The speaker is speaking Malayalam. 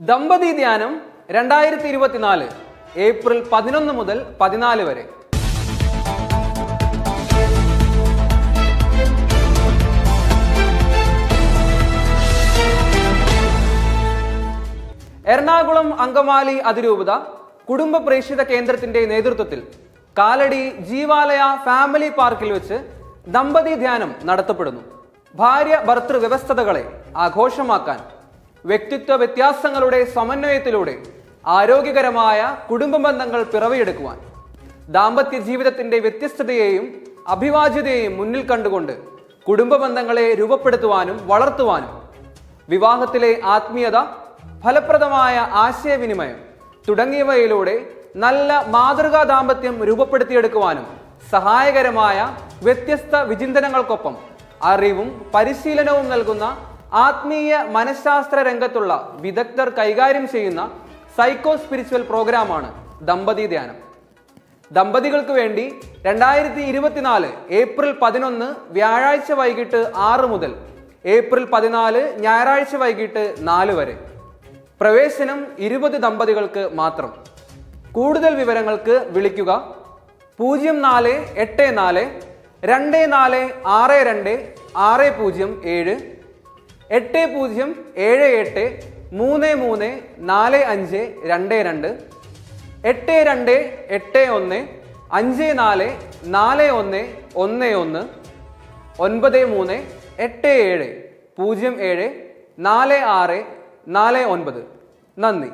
ദമ്പതി ധ്യാനം രണ്ടായിരത്തി ഇരുപത്തിനാല് ഏപ്രിൽ പതിനൊന്ന് മുതൽ പതിനാല് വരെ. എറണാകുളം അങ്കമാലി അതിരൂപത കുടുംബ പ്രേക്ഷിത കേന്ദ്രത്തിന്റെ നേതൃത്വത്തിൽ കാലടി ജീവാലയ ഫാമിലി പാർക്കിൽ വെച്ച് ദമ്പതി ധ്യാനം നടത്തപ്പെടുന്നു. ഭാര്യ ഭർത്തൃ വ്യവസ്ഥതകളെ ആഘോഷമാക്കാൻ വ്യക്തിത്വ വ്യത്യാസങ്ങളുടെ സമന്വയത്തിലൂടെ ആരോഗ്യകരമായ കുടുംബ ബന്ധങ്ങൾ പിറവിയെടുക്കുവാൻ ദാമ്പത്യ ജീവിതത്തിന്റെ വ്യത്യസ്തതയെയും അഭിവാജ്യതയെയും മുന്നിൽ കണ്ടുകൊണ്ട് കുടുംബ ബന്ധങ്ങളെ രൂപപ്പെടുത്തുവാനും വളർത്തുവാനും വിവാഹത്തിലെ ആത്മീയത ഫലപ്രദമായ ആശയവിനിമയം തുടങ്ങിയവയിലൂടെ നല്ല മാതൃകാ ദാമ്പത്യം രൂപപ്പെടുത്തിയെടുക്കുവാനും സഹായകരമായ വ്യത്യസ്ത വിചിന്തനങ്ങൾക്കൊപ്പം അറിവും പരിശീലനവും നൽകുന്ന ആത്മീയ മനഃശാസ്ത്ര രംഗത്തുള്ള വിദഗ്ധർ കൈകാര്യം ചെയ്യുന്ന സൈക്കോ സ്പിരിച്വൽ പ്രോഗ്രാമാണ് ദമ്പതി ധ്യാനം. ദമ്പതികൾക്ക് വേണ്ടി രണ്ടായിരത്തി ഇരുപത്തിനാല് ഏപ്രിൽ പതിനൊന്ന് വ്യാഴാഴ്ച വൈകിട്ട് ആറ് മുതൽ ഏപ്രിൽ പതിനാല് ഞായറാഴ്ച വൈകിട്ട് നാല് വരെ. പ്രവേശനം ഇരുപത് ദമ്പതികൾക്ക് മാത്രം. കൂടുതൽ വിവരങ്ങൾക്ക് വിളിക്കുക പൂജ്യം നാല് എട്ട് നാല് രണ്ട് നാല് ആറ് രണ്ട് ആറ് പൂജ്യം ഏഴ് എട്ട് പൂജ്യം ഏഴ് എട്ട് മൂന്ന് മൂന്ന് നാല് അഞ്ച് രണ്ട് രണ്ട്. എട്ട് രണ്ട് എട്ട് ഒന്ന് അഞ്ച് നാല് നാല് ഒന്ന് ഒന്ന് ഒന്ന്. ഒൻപത് മൂന്ന് എട്ട് ഏഴ് പൂജ്യം ഏഴ് നാല് ആറ് നാല് ഒൻപത്. നന്ദി.